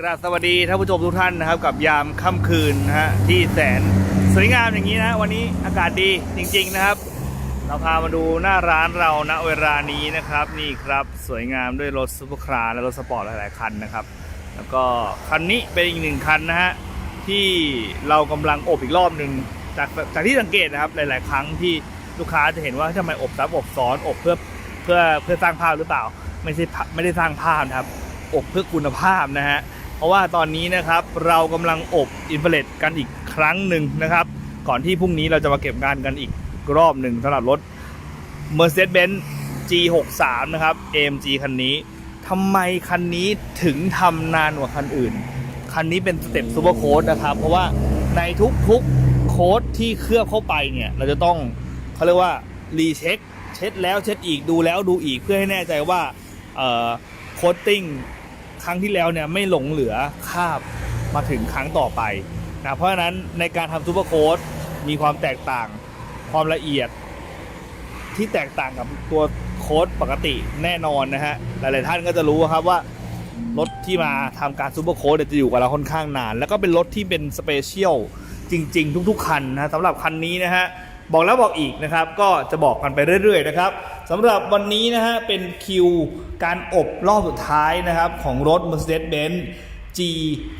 กราบสวัสดีท่านผู้ชมทุกท่านนะครับ กับยามค่ำคืนนะฮะที่แสนสวยงามอย่างนี้นะ วันนี้อากาศดีจริง ๆนะครับ เราพามาดูหน้าร้านเราณเวลานี้นะครับ นี่ครับสวยงามด้วยรถซุปเปอร์คาร์และรถสปอร์ตหลายๆคันนะครับ แล้วก็คันนี้เป็นอีกหนึ่งคันนะฮะที่เรากำลังอบอีกรอบหนึ่งจากจากที่สังเกตนะครับหลาย ๆ ครั้งที่ลูกค้าจะเห็นว่าทำไมอบซับอบซ้อนอบเพื่อเพื่อเพื่อสร้างภาพหรือเปล่า ไม่ใช่ไม่ได้สร้างภาพนะครับอบเพื่อคุณภาพนะฮะ เพราะว่าตอนนี้นะครับเรากำลังอบอินเฟราเรดกันอีกครั้งหนึ่งนะครับ ก่อนที่พรุ่งนี้เราจะมาเก็บงานกันอีกรอบหนึ่งสำหรับรถ Mercedes-Benz G63 นะครับ AMG คันนี้ทำไมคันนี้ถึงทำนานกว่าคันอื่น คันนี้เป็นสเต็ปซูเปอร์โค้ดนะครับ เพราะว่าในทุกๆโค้ดที่เคลือบเข้าไปเนี่ย เราจะต้องเขาเรียกว่ารีเช็คเช็ดแล้วเช็ดอีกดูแล้วดูอีกเพื่อให้แน่ใจว่าโค้ดติ้ง ครั้งที่แล้วเนี่ยไม่หลงเหลือคาบมาถึงครั้งต่อไปนะเพราะฉะนั้นในการทำซูเปอร์โค้ดมีความแตกต่างความละเอียดที่แตกต่างกับตัวโค้ดปกติแน่นอนนะฮะหลายๆท่านก็จะรู้ครับว่ารถที่มาทำการซูเปอร์โค้ดจะอยู่กับเราค่อนข้างนาน แล้วก็เป็นรถที่เป็นสเปเชียลจริง ๆ ทุก ๆ คันนะสำหรับคันนี้นะฮะ บอกแล้วบอกอีกนะครับ ก็จะบอกกันไปเรื่อยๆนะครับสำหรับวันนี้นะฮะเป็นคิวการอบรอบสุดท้ายนะครับของรถ Mercedes-Benz G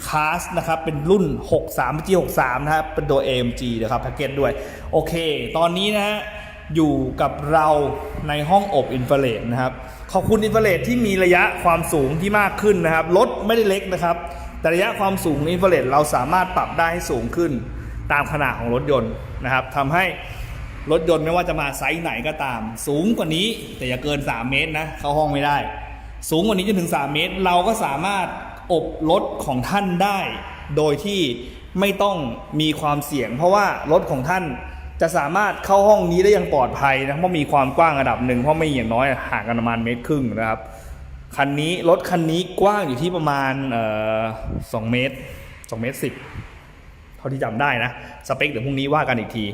Class นะครับเป็นรุ่น 63 G 63นะครับเป็นตัว AMG นะครับแพ็กเกจด้วย โอเค ตอนนี้นะฮะอยู่กับเราในห้องอบอินฟราเรดนะครับ ขอบคุณอินฟราเรดที่มีระยะความสูงที่มากขึ้นนะครับรถไม่ได้เล็กนะครับแต่ระยะความสูงอินฟราเรดเราสามารถปรับได้ให้สูงขึ้นตามขนาดของรถยนต์นะครับทำให้ รถยนต์ไม่ว่าจะมาไซส์ไหนก็ตาม สูงกว่านี้แต่อย่าเกิน 3 เมตรนะ เข้าห้องไม่ได้ สูงกว่านี้จนถึง 3 เมตร เราก็สามารถอบรถของท่านได้ โดยที่ไม่ต้องมีความเสี่ยง เพราะว่ารถของท่านจะสามารถเข้าห้องนี้ได้อย่างปลอดภัยนะเพราะมีความกว้างระดับหนึ่งเพราะไม่อย่างน้อยห่างกันประมาณเมตรครึ่งนะครับคันนี้รถคันนี้กว้างอยู่ที่ประมาณสองเมตรสองเมตรสิบเท่าที่จำได้นะ สเปคเดี๋ยวพรุ่งนี้ว่ากันอีกที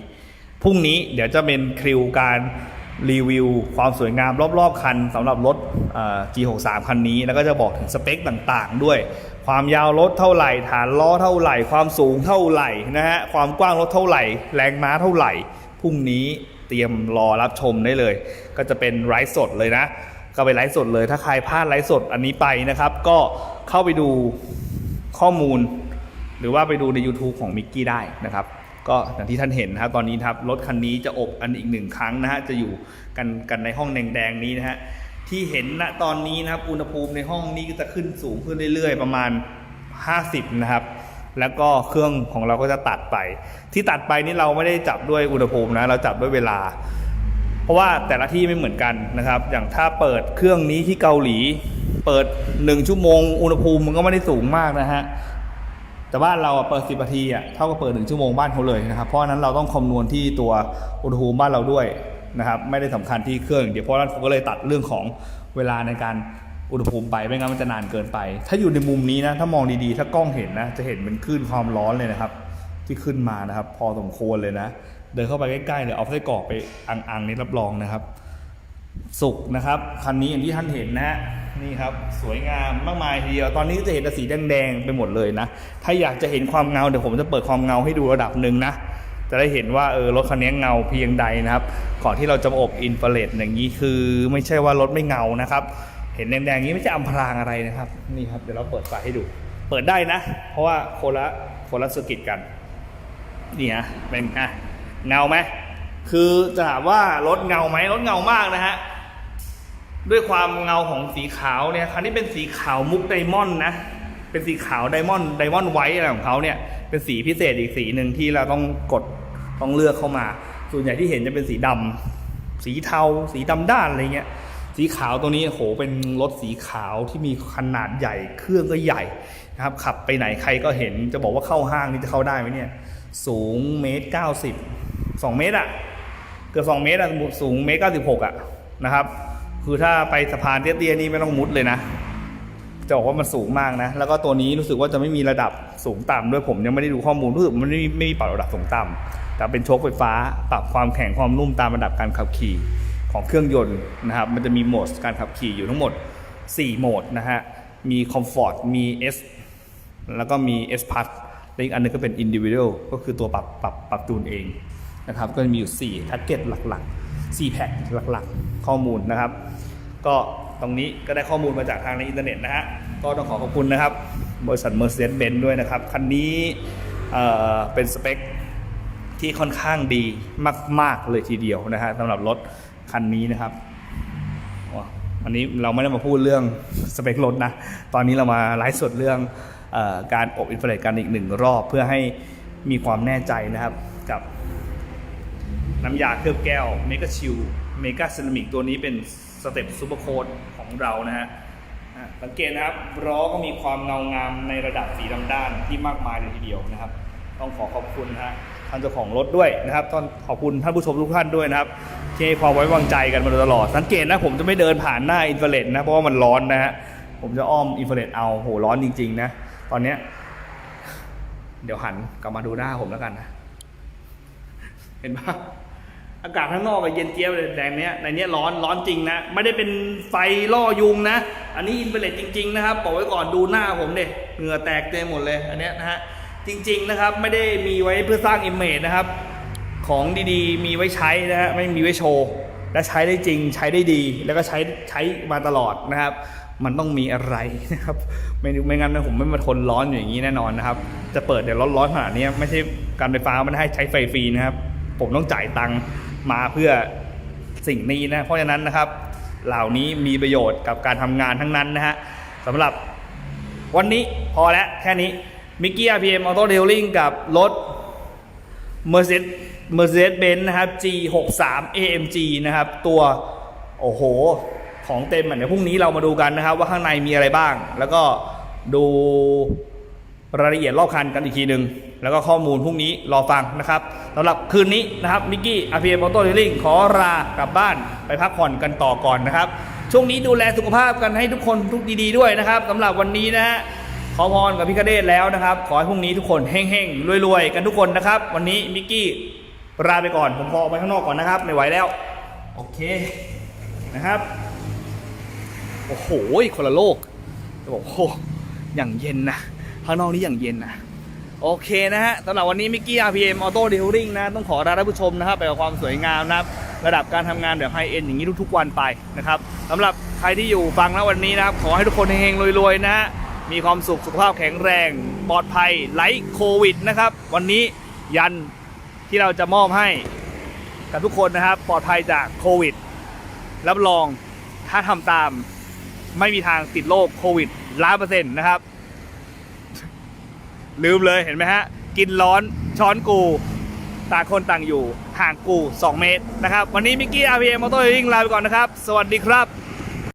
พรุ่งนี้เดี๋ยวจะเป็นคลิวการรีวิวความสวยงามรอบๆ คันสำหรับรถ G63 คันนี้ แล้วก็จะบอกถึงสเปคต่างๆ ด้วย ความยาวรถเท่าไหร่ ฐานล้อเท่าไหร่ ความสูงเท่าไหร่นะฮะความกว้างรถเท่าไหร่ แรงม้าเท่าไหร่พรุ่งนี้เตรียมรอรับชมได้เลย ก็จะเป็นไลฟ์สดเลยนะ ก็ไปไลฟ์สดเลยถ้าใครพลาดไลฟ์สดอันนี้ไปนะครับ ก็เข้าไปดูข้อมูล หรือว่าไปดูใน YouTube ของมิกกี้ได้นะครับ ก็อย่างที่ท่านเห็นนะครับตอนนี้ครับรถคันนี้จะอบอันอีกหนึ่งครั้งนะฮะจะอยู่กันกันในห้องแดงๆนี้นะฮะที่เห็นณตอนนี้นะครับอุณหภูมิในห้องนี้ก็จะขึ้นสูงขึ้นเรื่อยๆ ประมาณ 50 นะครับ แล้วก็เครื่องของเราก็จะตัดไป ที่ตัดไปนี่เราไม่ได้จับด้วยอุณหภูมินะเราจับด้วยเวลา เพราะว่าแต่ละที่ไม่เหมือนกันนะครับ อย่างถ้าเปิดเครื่องนี้ที่เกาหลี เปิด 1 ชั่วโมง อุณหภูมิมันก็ไม่ได้สูงมากนะฮะ แต่บ้านเราเปิด 10นาทีอะเท่ากับเปิด 1 ชั่วโมงบ้านเขาเลยนะครับ เพราะนั้นเราต้องคำนวณที่ตัวอุณหภูมิบ้านเราด้วยนะครับ ไม่ได้สำคัญที่เครื่องเดียวเพราะนั้นผมก็เลยตัดเรื่องของเวลาในการอุณหภูมิไปไม่งั้นมันจะนานเกินไป ถ้าอยู่ในมุมนี้นะถ้ามองดีๆ ถ้ากล้องเห็นนะจะเห็นเป็นคลื่นความร้อนเลยนะครับ ที่ขึ้นมานะครับ พอสมควรเลยนะ เดินเข้าไปใกล้ๆเลยเอาไส้กรอกไปอังๆนี่รับรองนะครับ สุกนะครับคันนี้อย่างที่ท่านเห็นนะ นี่ครับสวยงามมากมายทีเดียวตอนนี้จะเห็นแต่สีแดงๆไปหมดเลยนะ ถ้าอยากจะเห็นความเงาเดี๋ยวผมจะเปิดความเงาให้ดูระดับหนึ่งนะจะได้เห็นว่าเออรถคันนี้เงาเพียงใดนะครับก่อนที่เราจะอบอินฟราเรดอย่างนี้คือ ไม่ใช่ว่ารถไม่เงานะครับ เห็นแดงๆอย่างนี้ไม่ใช่อำพรางอะไรนะครับนี่ครับเดี๋ยวเราเปิดไฟให้ดู เปิดได้นะ เพราะว่าโคนละโคนละสกิตกันนี่ฮะเป็นอะเงาไหมคือจะถามว่ารถเงาไหมรถเงามากนะฮะ ด้วยความเงาของสีขาวเนี่ยคันนี้เป็นสีขาวมุกไดมอนด์นะ เป็นสีขาวไดมอนด์ไดมอนด์ไวท์อะไรของเขาเนี่ย เป็นสีพิเศษอีกสีหนึ่งที่เราต้องกดต้องเลือกเข้ามา ส่วนใหญ่ที่เห็นจะเป็นสีดำสีเทา สีดำด้านอะไรเงี้ย สีขาวตัวนี้โหเป็นรถสีขาวที่มีขนาดใหญ่ เครื่องก็ใหญ่นะครับ ขับไปไหนใครก็เห็น จะบอกว่าเข้าห้างนี่จะเข้าได้ไหมเนี่ย สูงเมตรเก้าสิบสองเมตรอะเกือบสองเมตรอะสูงเมตรเก้าสิบหกอะนะครับ คือถ้าไปสะพานเตี้ยๆนี่ไม่ต้องมุดเลยนะจะบอกว่ามันสูงมากนะ แล้วก็ตัวนี้รู้สึกว่าจะไม่มีระดับสูงต่ำด้วยผมยังไม่ได้ดูข้อมูลรู้สึกมันไม่มีไม่มีปรับระดับสูงต่ำแต่เป็นโชคไฟฟ้าปรับความแข็งความนุ่มตามระดับการขับขี่ของเครื่องยนต์นะครับ มันจะมีโหมดการขับขี่อยู่ทั้งหมด 4 โหมดนะฮะ มีคอมฟอร์ต มี S แล้วก็มี S Plus และอีกอันหนึงก็เป็น Individual ก็คือตัวปรับปรับปรับจูนเองนะครับ ก็มีอยู่4แพ็กเกจหลักๆ 4 แพ็กหลักๆ ข้อมูลนะครับ ก็ตรงนี้ก็ได้ข้อมูลมาจากทางในอินเทอร์เน็ตนะฮะก็ต้องขอขอบคุณนะครับ บริษัท Mercedes-Benz ด้วยนะครับ คันนี้เอ่อเป็นสเปคที่ค่อนข้างดีมาก ๆ เลยทีเดียวนะฮะสำหรับรถคันนี้นะครับวันนี้เราไม่ได้มาพูดเรื่องสเปครถนะ ตอนนี้เรามาไลฟ์สดเรื่องอการอบอินฟราเรดกันอีกหนึ่งรอบเพื่อให้มีความแน่ใจนะครับกับน้ำยาเคลือบแก้วเมก a ชิลเมก a เซรามิกตัวนี้เป็น สเต็ปซูเปอร์โค้ดของเรานะฮะสังเกตนะครับล้อก็มีความเงางามในระดับสีดำด้านที่มากมายเลยทีเดียวนะครับ ต้องขอขอบคุณนะฮะท่านเจ้าของรถด้วยนะครับต้องขอบคุณท่านผู้ชมทุกท่านด้วยนะครับที่ให้ความไว้วางใจกันมาโดยตลอด สังเกตนะผมจะไม่เดินผ่านหน้าอินฟราเรดนะเพราะว่ามันร้อนนะฮะผมจะอ้อมอินฟราเรดเอาโหร้อนจริงๆนะตอนเนี้ยเดี๋ยวหันกลับมาดูหน้าผมแล้วกันนะ เห็นปะ อากาศข้างนอกอะเย็นเจี๊ยบเลยแดงเนี้ยในเนี้ยร้อนร้อนจริงนะ ไม่ได้เป็นไฟล่อยุงนะ อันนี้อินเฟรเรจริง ๆ นะครับบอกไว้ก่อนดูหน้าผมเด็เหงื่อแตกเต็มหมดเลยอันเนี้ยนะฮะจริง ๆ นะครับ ไม่ได้มีไว้เพื่อสร้างอิมเมจนะครับ ของดีๆ มีไว้ใช้นะฮะไม่มีไว้โชว์และใช้ได้จริงใช้ได้ดีแล้วก็ใช้ใช้มาตลอดนะครับ มันต้องมีอะไรนะครับ ไม่ไม่งั้นผมไม่มาทนร้อนอยู่อย่างนี้แน่นอนนะครับ จะเปิดเดี๋ยวร้อนๆขนาดนี้ไม่ใช่การไฟฟ้าไม่ได้ให้ใช้ไฟฟรีนะครับ ผมต้องจ่ายตังค์มาเพื่อสิ่งนี้นะ เพราะฉะนั้นนะครับ เหล่านี้มีประโยชน์กับการทำงานทั้งนั้นนะฮะสำหรับวันนี้พอแล้วแค่นี้มิกกี้ RPM Auto Detailing กับรถ Mercedes Mercedes Benz นะครับ G63 AMG นะครับ ตัว โอ้โห ของเต็มอะเดี๋ยวพรุ่งนี้เรามาดูกันนะครับ ว่าข้างในมีอะไรบ้าง แล้วก็ดูรายละเอียดรอบคันกันอีกทีหนึ่งแล้วก็ข้อมูลพรุ่งนี้รอฟังนะครับ สำหรับคืนนี้นะครับมิกกี้ RPM Auto Detailing ขอลากลับบ้านไปพักผ่อนกันต่อก่อนนะครับ ช่วงนี้ดูแลสุขภาพกันให้ทุกคนทุกดีๆด้วยนะครับสำหรับวันนี้นะฮะขอพรกับพี่คเดชแล้วนะครับ ขอให้พรุ่งนี้ทุกคนเฮ่งๆรวยๆ กันทุกคนนะครับ วันนี้มิกกี้ลาไปก่อนผมขอออกไปข้างนอกก่อนนะครับไม่ไหวแล้ว โอเคนะครับ โอ้โหคนละโลกจะบอกโอ้อย่างเย็นนะข้างนอกนี่อย่างเย็นนะ โอเคนะฮะสำหรับวันนี้มิกกี้ RPM Auto Detailing นะ ต้องขอลาท่านผู้ชมนะครับไปกับความสวยงามนะครับ ระดับการทำงานแบบไฮเอ็นอย่างนี้ทุกๆวันไปนะครับสำหรับใครที่อยู่ฟังนะวันนี้นะครับ ขอให้ทุกคนเฮงๆรวยๆนะฮะมีความสุขสุขภาพแข็งแรง ปลอดภัยไร้โควิดนะครับ วันนี้ยันที่เราจะมอบให้กับทุกคนนะครับ ปลอดภัยจากโควิด รับรองถ้าทำตามไม่มีทางติดโรคโควิดล้านเปอร์เซ็นต์นะครับ ลืมเลยเห็นไหมฮะ กินร้อนช้อนกูต่างคนต่างอยู่ห่างกู 2 เมตรนะครับ วันนี้มิกกี้อาร์พีเอ็มออโต้ลิงลาไปก่อนนะครับ สวัสดีครับ